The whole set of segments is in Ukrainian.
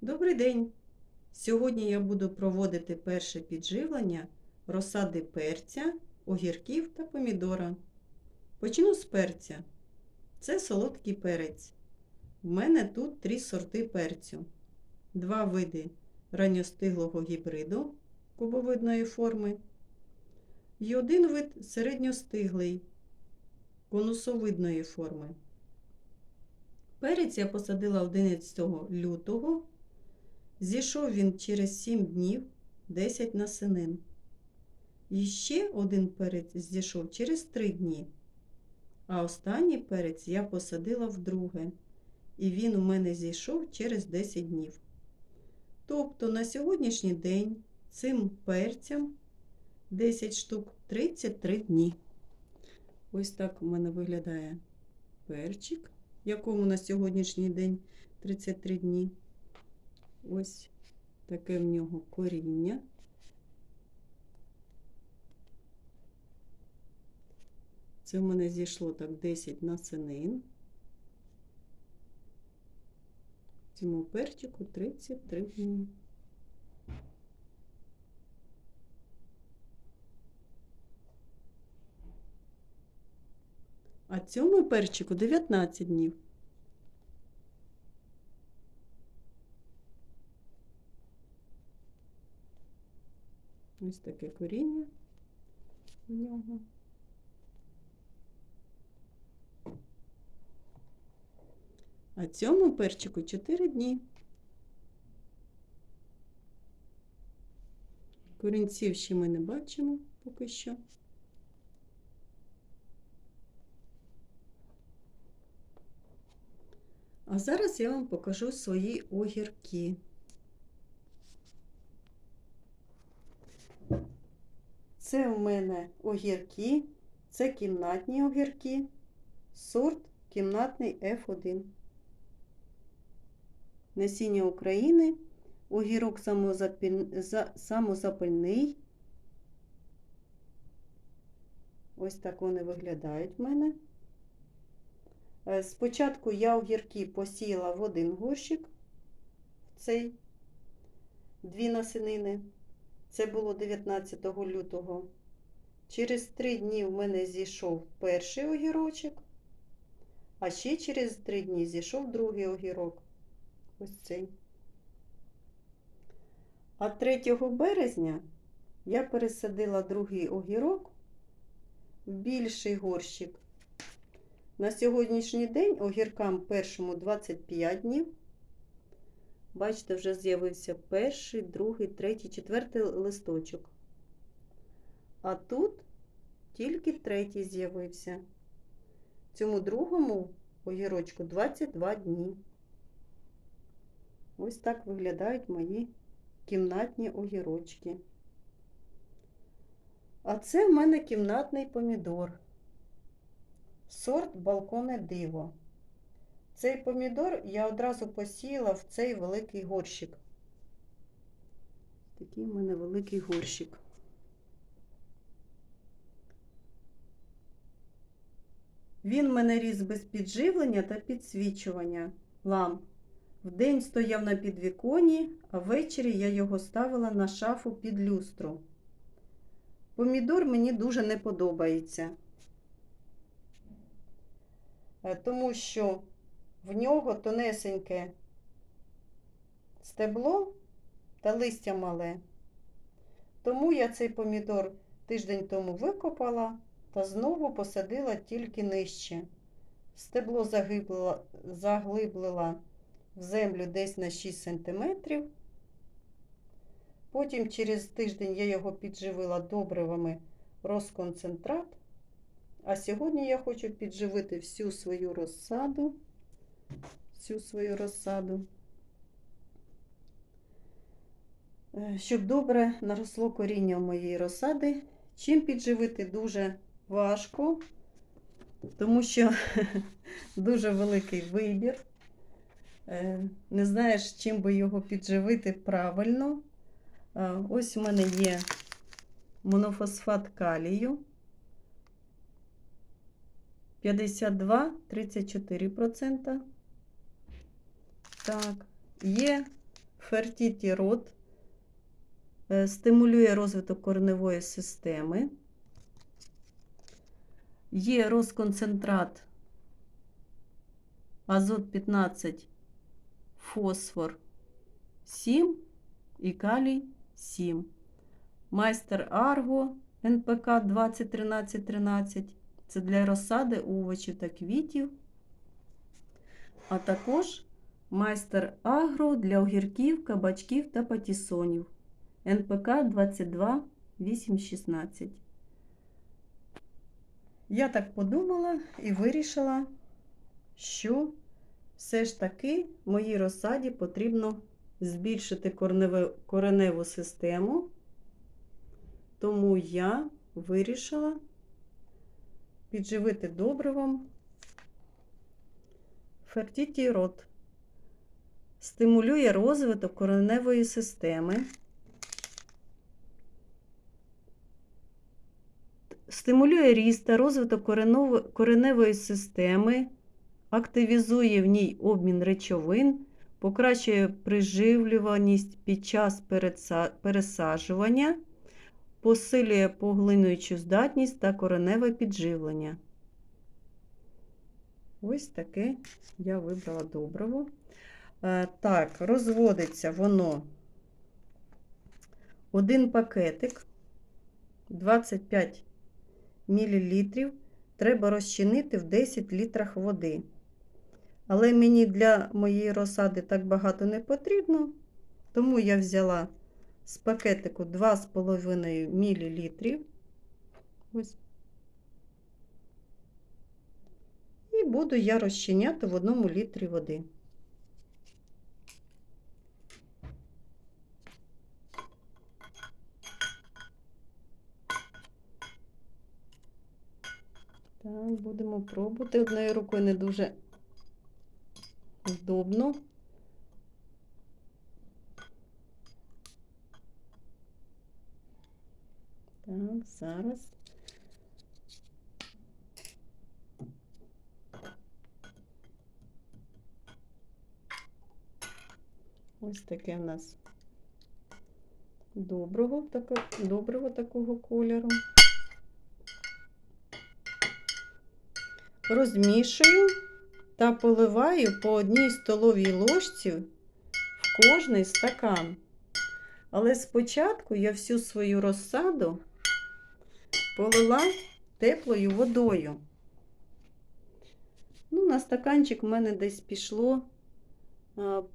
Добрий день! Сьогодні я буду проводити перше підживлення розсади перця, огірків та помідора. Почну з перця. Це солодкий перець. В мене тут три сорти перцю. Два види ранньостиглого гібриду кубовидної форми і один вид середньостиглий конусовидної форми. Перець я посадила 11 лютого. Зійшов він через 7 днів 10 насенин. І ще один перець зійшов через 3 дні. А останній перець я посадила вдруге. І він у мене зійшов через 10 днів. Тобто на сьогоднішній день цим перцям 10 штук 33 дні. Ось так у мене виглядає перчик, якому на сьогоднішній день 33 дні. Ось таке в нього коріння. Це в мене зійшло так 10 насенин. Цьому перчику 33 дні. А цьому перчику 19 днів. Ось таке коріння у нього. А цьому перчику 4 дні. Корінців ще ми не бачимо поки що. А зараз я вам покажу свої огірки. Це в мене огірки, це кімнатні огірки, сорт кімнатний F1. Насіння України, огірок самозапальний. Ось так вони виглядають в мене. Е, Спочатку я огірки посіяла в один горщик, в цей дві насінини. Це було 19 лютого. Через три дні в мене зійшов перший огірочок, а ще через три дні зійшов другий огірок. Ось цей. А 3 березня я пересадила другий огірок в більший горщик. На сьогоднішній день огіркам першому 25 днів. Бачите, вже з'явився перший, другий, третій, четвертий листочок. А тут тільки третій з'явився. Цьому другому огірочку 22 дні. Ось так виглядають мої кімнатні огірочки. А це в мене кімнатний помідор. Сорт балконе диво. Цей помідор я одразу посіяла в цей великий горщик. Такий в мене великий горщик. Він мене ріс без підживлення та підсвічування ламп. Вдень стояв на підвіконі, а ввечері я його ставила на шафу під люстру. Помідор мені дуже не подобається, Е, тому що в нього тонесеньке стебло та листя мале. Тому я цей помідор тиждень тому викопала та знову посадила тільки нижче. Стебло заглиблила, заглиблила в землю десь на 6 см. Потім через тиждень я його підживила добривами розконцентрат. А сьогодні я хочу підживити всю свою розсаду, всю свою розсаду, Е, щоб добре наросло коріння моєї розсади. Чим підживити дуже важко, тому що дуже великий вибір. Е, Не знаєш, чим би його підживити правильно. Е, Ось у мене є монофосфат калію. 52-34%. Так, є Фертіті рот е, стимулює розвиток кореневої системи. Є розконцентрат азот 15, фосфор 7 і калій 7. Майстер Арго НПК 201313. Це для розсади овочів та квітів. А також майстер Агро для огірків, кабачків та патісонів. НПК 22816. Я так подумала і вирішила, що все ж таки моїй розсаді потрібно збільшити кореневу, систему. Тому я вирішила підживити добривом Фертіті рот. Стимулює розвиток кореневої системи. Стимулює ріст та розвиток кореневої системи, активізує в ній обмін речовин, покращує приживлюваність під час пересаджування, посилює поглинуючу здатність та кореневе підживлення. Ось таке я вибрала добриво. Е, Так, розводиться воно один пакетик 25 мл треба розчинити в 10 літрах води. Але мені для моєї розсади так багато не потрібно, тому я взяла з пакетику 2,5 мл. Ось. І буду я розчиняти в одному літрі води. Так, будемо пробувати. Одною рукою не дуже удобно. Так, зараз. Ось таке в нас доброго, доброго такого кольору. Розмішую та поливаю по одній столовій ложці в кожний стакан. Але спочатку я всю свою розсаду полила теплою водою. Ну, на стаканчик в мене десь пішло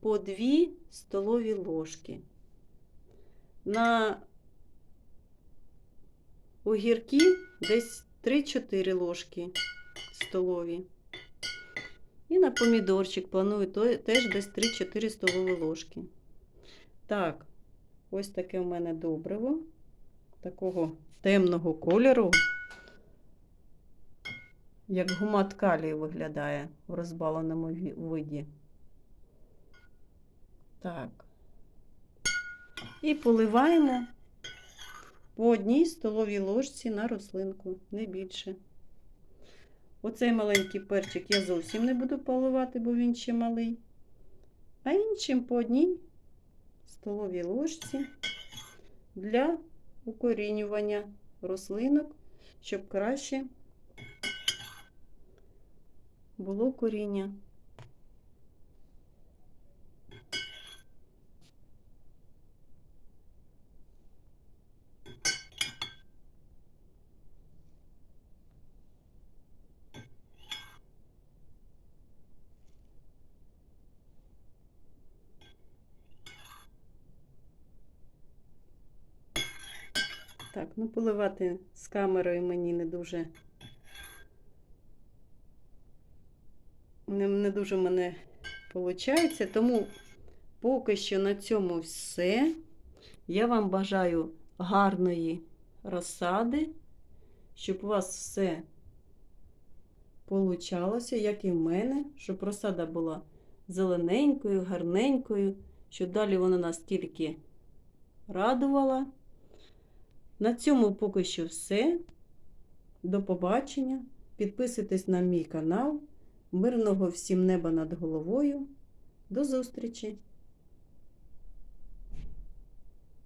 по 2 столові ложки. На огірки десь 3-4 ложки столові. І на помідорчик планую теж десь 3-4 столові ложки. Так, ось таке в мене добриво, такого темного кольору, як гумат калію виглядає в розбаленому виді. Так. І поливаємо по одній столовій ложці на рослинку, не більше. Оцей маленький перчик я зовсім не буду поливати, бо він ще малий. А іншим по одній столовій ложці для укорінювання рослинок, щоб краще було коріння. Так, ну поливати з камерою мені не дуже. Не, не дуже мене виходить, тому поки що на цьому все. Я вам бажаю гарної розсади, щоб у вас все получалося, як і в мене, щоб розсада була зелененькою, гарненькою, щоб далі вона нас тільки радувала. На цьому поки що все. До побачення. Підписуйтесь на мій канал. Мирного всім неба над головою. До зустрічі!